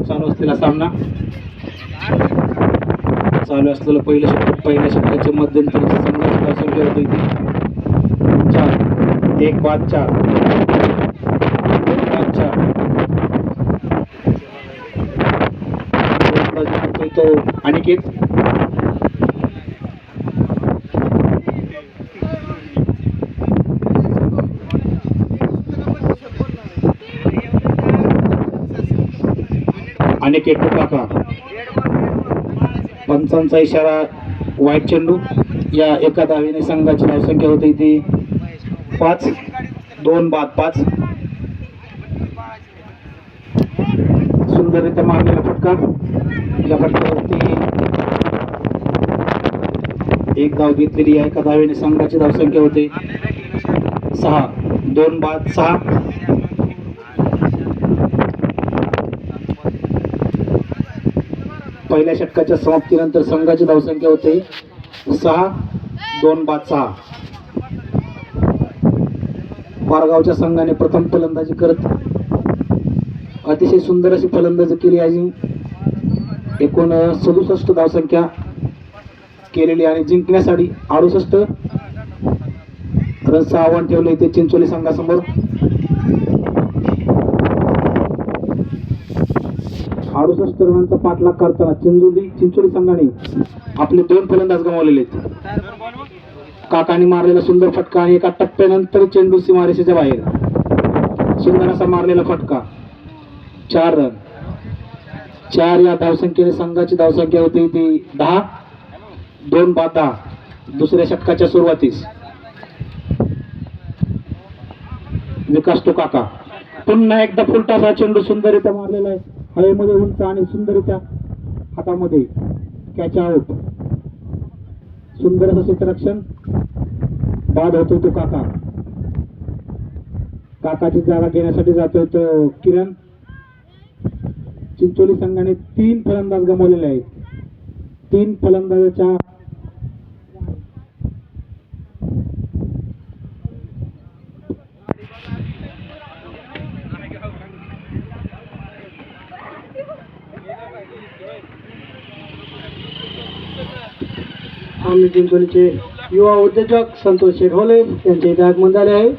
चालू असलेला सामना चालू असलेलं पहिलं षटक पहिल्या षटकाच्या मध्यंतरी संघाची धावसंख्या होती ती चार एक पाच चार. दोन चार. तो अनिकेत अनिकेत काका? पंचांचा इशारा वाईट चेंडू या एका धावेने संघाची धावसंख्या होती ती पाच दोन बाद पाच. सुंदररित्या मारलेला फटका. या फटक्यावरती एक धाव घेतलेली आहे. एका धावेने संघाची धावसंख्या होते. सहा दोन बाद सहा. पहिल्या षटकाच्या समाप्तीनंतर संघाची धावसंख्या होते. सहा दोन बाद सहा. पारगावच्या संघाने प्रथम फलंदाजी करत अतिशय सुंदर अशी फलंदाजी केली आहे एकूण सदुसष्ट धावसंख्या केलेली आणि जिंकण्यासाठी अडुसष्ट रनचं आव्हान ठेवले ते चिंचोली संघासमोर. अडुसष्ट रनांचा पाठलाग करताना चिंचोली चिंचोली संघाने आपले दोन फलंदाज गमावलेले आहेत. काकाने मारलेला सुंदर फटका आणि एका टप्प्यानंतर चेंडू सीमारेषेच्या बाहेर. सुंदर असा मारलेला फटका. चार रन. चार या धावसंख्येने संघाची धावसंख्या होती ती दहा दोन बाद दहा. दुसऱ्या षटकाच्या सुरुवातीस. विकास तो काका. पुन्हा एकदा फुलटासा चेंडू सुंदररित्या मारलेला आहे. हवेमध्ये उंच आणि सुंदररित्या हातामध्ये कॅच आउट सुंदर असं क्षेत्ररक्षण बाद होतो तो काका. काकाची जागा घेण्यासाठी जातोय तो किरण. चिंचोली संघाने तीन फलंदाज गमावलेले आहेत. तीन फलंदाजाच्या आम्ही चिंचोलीचे युवा उद्योजक संतोष शेठोले यांचे इथे आगमन झाले आहे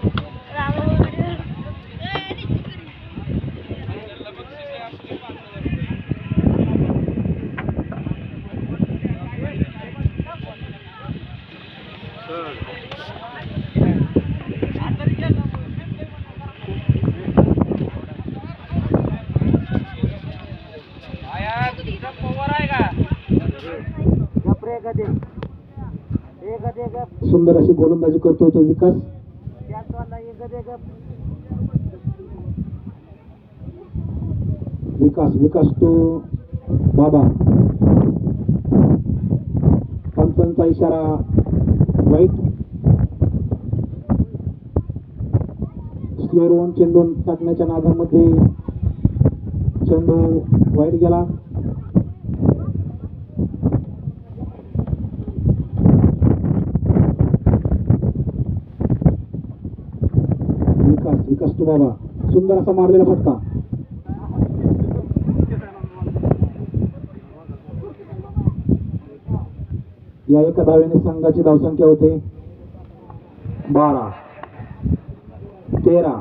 सुंदर अशी गोलंदाजी करतोय तो विकास. विकास विकास तो बाबा. पंचांचा इशारा वाईट. स्लो वन चेंडून टाकण्याच्या नादामध्ये चेंडू वाईट गेला. फटका विकास बाबा. सुंदर असा मारलेला फटका. या एका धावेने संघाची धावसंख्या होते. बारा. तेरा.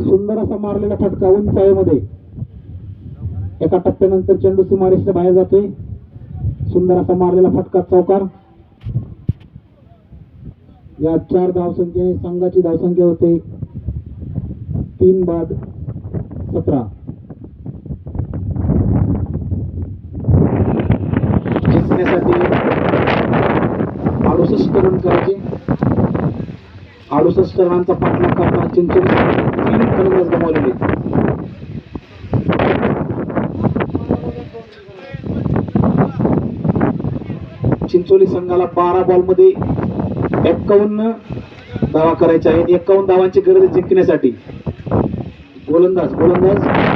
सुंदर असा मारलेला फटका उंचाईमध्ये. एका टप्प्यानंतर चेंडू सुमारेशच्या बाहेर जातोय. सुंदर असा मारलेला फटका चौकार. या चार धावसंख्येने संघाची धावसंख्या होते तीन बाद सतरा. जिंकण्यासाठी अडुसष्ट रन करायचे. अडुसष्ट रनांचा पाठलाग करताना चिंचोली तीन फलंदाज गमावलेले. चिंचोली संघाला बारा बॉलमध्ये एक्कावन्न धावा करायच्या आहेत. एकावन्न धावांची गरज जिंकण्यासाठी. गोलंदाज गोलंदाज.